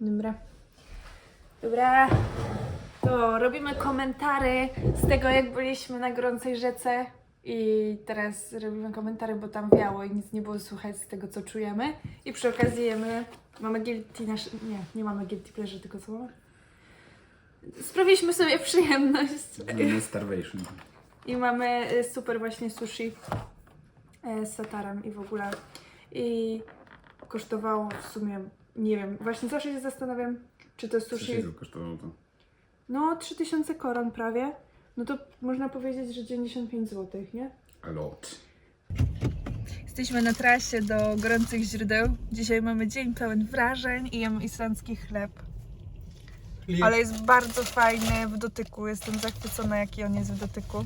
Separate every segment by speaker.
Speaker 1: Dobra. Dobra. To robimy komentary z tego, jak byliśmy na gorącej rzece. I teraz robimy komentary, bo tam wiało i nic nie było słychać z tego, co czujemy. I przy okazji jemy. Mamy guilty nasz. Nie, nie mamy guilty pleasure, tylko co mamy? Sprawiliśmy sobie przyjemność.
Speaker 2: Mamy starvation.
Speaker 1: I mamy y, super właśnie sushi e, z satarem i w ogóle. I kosztowało w sumie, nie wiem, właśnie zawsze się zastanawiam, czy to sushi...
Speaker 2: Sushi kosztowało to.
Speaker 1: No, 3000 koron prawie. No to można powiedzieć, że 95 zł, nie?
Speaker 2: A lot.
Speaker 1: Jesteśmy na trasie do gorących źródeł. Dzisiaj mamy dzień pełen wrażeń i jem islandzki chleb. Ale jest bardzo fajny w dotyku. Jestem zachwycona, jaki on jest w dotyku.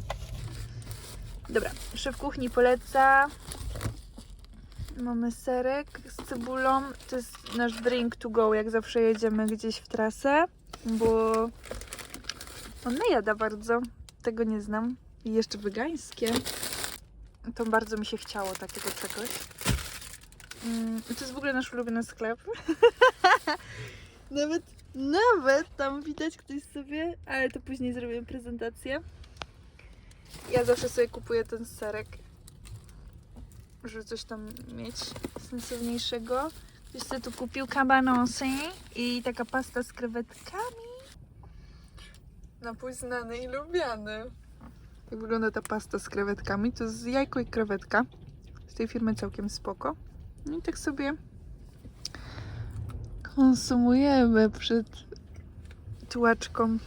Speaker 1: Dobra, szef kuchni poleca. Mamy serek z cebulą. To jest nasz drink to go, jak zawsze jedziemy gdzieś w trasę, bo on najada bardzo. Tego nie znam. I jeszcze wegańskie. To bardzo mi się chciało takiego czegoś. Mm, To jest w ogóle nasz ulubiony sklep. nawet, nawet tam widać ktoś sobie, ale to później zrobimy prezentację. Ja zawsze sobie kupuję ten serek, żeby coś tam mieć sensowniejszego. Ktoś sobie tu kupił kabanosy i taka pasta z krewetkami. Napój znany i lubiany. Jak wygląda ta pasta z krewetkami? To jest jajko i krewetka. Z tej firmy całkiem spoko. No i tak sobie konsumujemy przed tułaczką.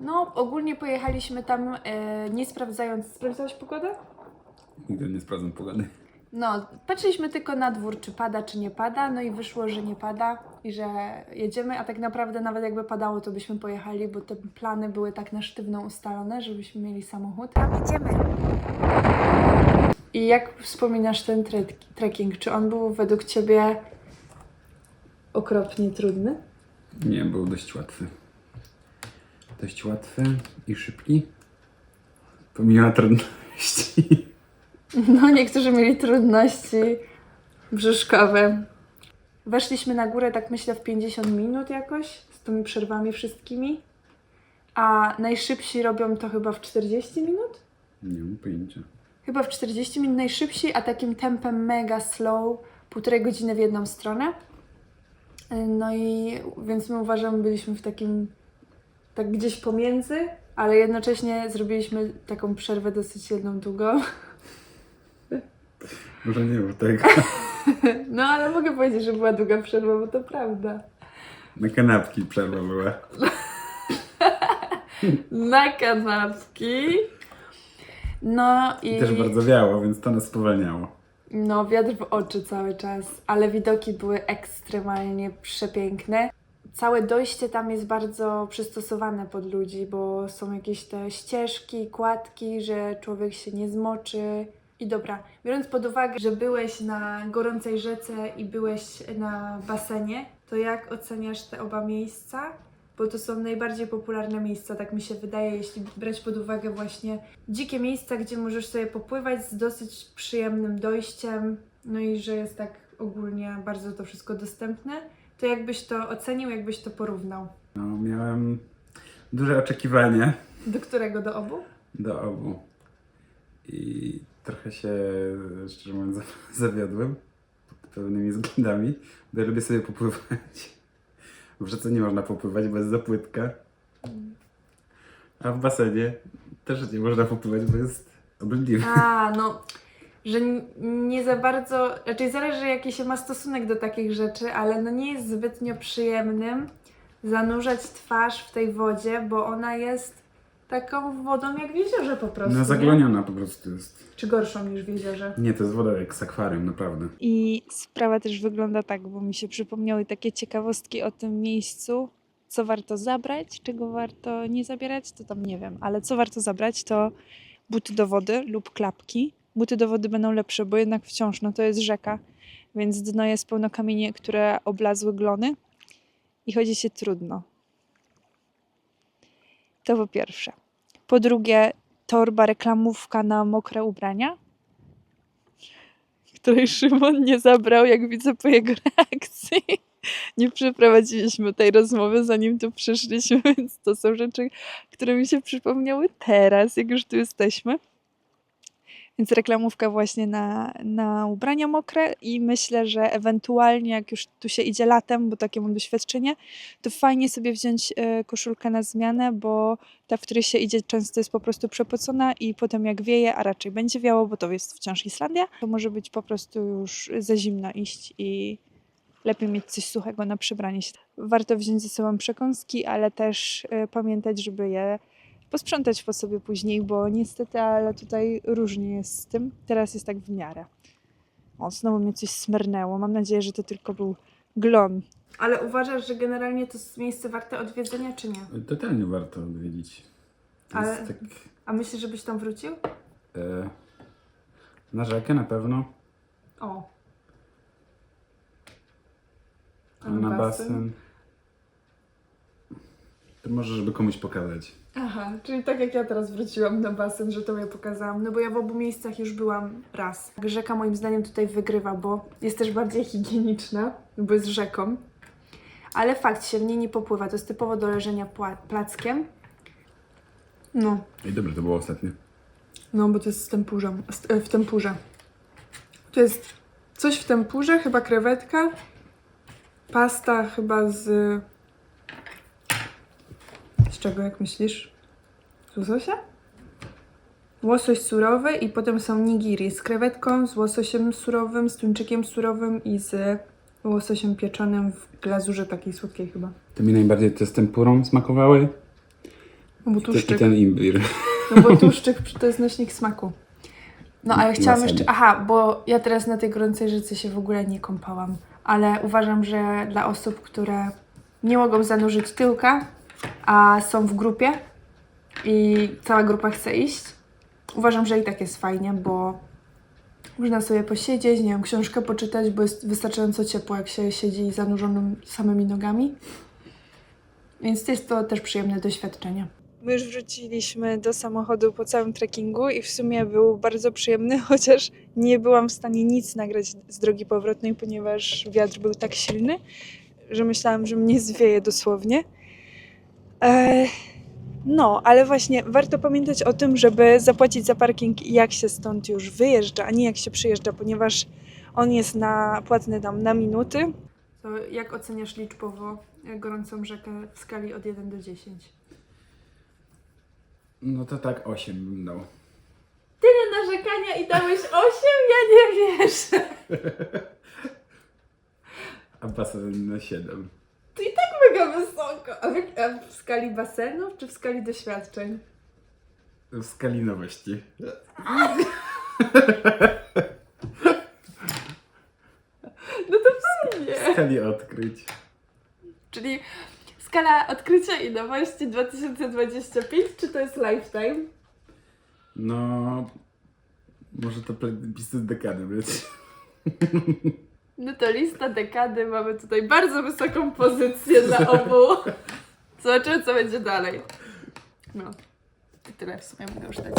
Speaker 1: No, ogólnie pojechaliśmy tam e, nie sprawdzając. Sprawdzałeś pogodę?
Speaker 2: Nigdy nie sprawdzam pogody.
Speaker 1: No, patrzyliśmy tylko na dwór, czy pada, czy nie pada, no i wyszło, że nie pada i że jedziemy, a tak naprawdę nawet jakby padało, to byśmy pojechali, bo te plany były tak na sztywno ustalone, żebyśmy mieli samochód. A jedziemy! I jak wspominasz ten trek- trekking? Czy on był według Ciebie okropnie trudny?
Speaker 2: Nie, był dość łatwy. Dość łatwy i szybki. Pomimo trudności.
Speaker 1: No, niektórzy mieli trudności brzuszkowe. Weszliśmy na górę, tak myślę, w 50 minut jakoś, z tymi przerwami wszystkimi. A najszybsi robią to chyba w 40 minut?
Speaker 2: Nie mam pojęcia.
Speaker 1: Chyba w 40 minut najszybsi, a takim tempem mega slow, półtorej godziny w jedną stronę. No i więc my uważam, byliśmy w takim, tak gdzieś pomiędzy, ale jednocześnie zrobiliśmy taką przerwę dosyć jedną długą.
Speaker 2: Może nie było tego.
Speaker 1: No ale mogę powiedzieć, że była długa przerwa, bo to prawda.
Speaker 2: Na kanapki przerwa była.
Speaker 1: Na kanapki. No i,
Speaker 2: I też bardzo wiało, więc to nas spowalniało.
Speaker 1: no wiatr w oczy cały czas, ale widoki były ekstremalnie przepiękne. Całe dojście tam jest bardzo przystosowane pod ludzi, bo są jakieś te ścieżki, kładki, że człowiek się nie zmoczy. I dobra, biorąc pod uwagę, że byłeś na gorącej rzece i byłeś na basenie, to jak oceniasz te oba miejsca? Bo to są najbardziej popularne miejsca, tak mi się wydaje, jeśli brać pod uwagę właśnie dzikie miejsca, gdzie możesz sobie popływać z dosyć przyjemnym dojściem, no i że jest tak ogólnie bardzo to wszystko dostępne, to jakbyś to ocenił, jakbyś to porównał?
Speaker 2: No, miałem duże oczekiwania
Speaker 1: Do którego? Do obu?
Speaker 2: do obu. I trochę się, szczerze mówiąc, za- zawiodłem pod pewnymi względami, bo ja lubię sobie popływać. W rzece nie można popływać, bo jest za płytka. A w basenie też nie można popływać, bo jest obrzydliwy.
Speaker 1: A, no, że nie za bardzo, raczej zależy jaki się ma stosunek do takich rzeczy, ale no nie jest zbytnio przyjemnym zanurzać twarz w tej wodzie, bo ona jest taką wodą jak w jeziorze po prostu.
Speaker 2: No
Speaker 1: nie?
Speaker 2: zagloniona po prostu jest.
Speaker 1: Czy gorszą niż w jeziorze?
Speaker 2: Nie, to jest woda jak z akwarium, naprawdę.
Speaker 3: I sprawa też wygląda tak, bo mi się przypomniały takie ciekawostki o tym miejscu, co warto zabrać, czego warto nie zabierać, to tam nie wiem, ale co warto zabrać to buty do wody lub klapki. Buty do wody będą lepsze, bo jednak wciąż no to jest rzeka, więc dno jest pełno kamieni, które oblazły glony i chodzi się trudno. To po pierwsze. Po drugie, torba reklamówka na mokre ubrania, której Szymon nie zabrał, jak widzę po jego reakcji. nie przeprowadziliśmy tej rozmowy, zanim tu przyszliśmy, więc to są rzeczy, które mi się przypomniały teraz, jak już tu jesteśmy. Więc reklamówka właśnie na, na ubrania mokre i myślę, że ewentualnie jak już tu się idzie latem, bo takie mam doświadczenie, to fajnie sobie wziąć e, koszulkę na zmianę, bo ta, w której się idzie często jest po prostu przepocona i potem jak wieje, a raczej będzie wiało, bo to jest wciąż Islandia, to może być po prostu już za zimno iść i lepiej mieć coś suchego na przebranie się. Warto wziąć ze sobą przekąski, ale też e, pamiętać, żeby je posprzątać po sobie później, bo niestety, ale tutaj różnie jest z tym. Teraz jest tak w miarę. O, znowu mnie coś smernęło. Mam nadzieję, że to tylko był glon.
Speaker 1: Ale uważasz, że generalnie to jest miejsce warte odwiedzenia, czy nie?
Speaker 2: Totalnie warto odwiedzić. To
Speaker 1: Ale-
Speaker 2: tak...
Speaker 1: A myślisz, żebyś tam wrócił?
Speaker 2: E, na rzekę na pewno,
Speaker 1: O.
Speaker 2: a na basen. To może, żeby komuś pokazać.
Speaker 1: Aha, czyli tak jak ja teraz wróciłam na basen, że to ja pokazałam, no bo ja w obu miejscach już byłam raz. Rzeka moim zdaniem tutaj wygrywa, bo jest też bardziej higieniczna, bo jest rzeką. Ale fakt, się w niej nie popływa, to jest typowo do leżenia pła- plackiem. No,
Speaker 2: I dobra, to było ostatnie.
Speaker 1: no bo to jest z tempurza, z- e, w tempurze. To jest coś w tempurze, chyba krewetka, pasta chyba z... Czego, jak myślisz? Z łososia? Łosoś surowy i potem są nigiri z krewetką, z łososiem surowym, z tuńczykiem surowym i z łososiem pieczonym w glazurze takiej słodkiej chyba.
Speaker 2: To mi najbardziej te z tempurą smakowały.
Speaker 1: No bo
Speaker 2: I
Speaker 1: tłuszczyk.
Speaker 2: ten imbir.
Speaker 1: No bo tłuszczyk to jest nośnik smaku. No a ja chciałam
Speaker 2: wasabi.
Speaker 1: jeszcze. Aha, bo ja teraz na tej gorącej rzece się w ogóle nie kąpałam. Ale uważam, że dla osób, które nie mogą zanurzyć tyłka, a są w grupie i cała grupa chce iść, uważam, że i tak jest fajnie, bo można sobie posiedzieć, nie wiem, książkę poczytać, bo jest wystarczająco ciepło, jak się siedzi zanurzonym samymi nogami. Więc jest to też przyjemne doświadczenie.
Speaker 3: My już wróciliśmy do samochodu po całym trekkingu i w sumie był bardzo przyjemny, chociaż nie byłam w stanie nic nagrać z drogi powrotnej, ponieważ wiatr był tak silny, że myślałam, że mnie zwieje dosłownie. E, no, ale właśnie warto pamiętać o tym, żeby zapłacić za parking jak się stąd już wyjeżdża, a nie jak się przyjeżdża, ponieważ on jest na, płatny tam na minuty.
Speaker 1: To jak oceniasz liczbowo gorącą rzekę w skali od 1 do 10?
Speaker 2: No to tak 8 bym dał.
Speaker 1: Tyle narzekania i dałeś 8? Ja nie wierzę.
Speaker 2: A basen na 7.
Speaker 1: To i tak mega wysoko. A w, a w skali basenów czy w skali doświadczeń?
Speaker 2: W skali nowości.
Speaker 1: No to fajnie.
Speaker 2: W skali odkryć.
Speaker 1: Czyli skala odkrycia i nowości 2025, czy to jest lifetime?
Speaker 2: No... Może to plebiscyt dekady być.
Speaker 1: No to lista dekady, mamy tutaj bardzo wysoką pozycję dla obu. Zobaczymy, co będzie dalej. No, i tyle w sumie mogę już dać.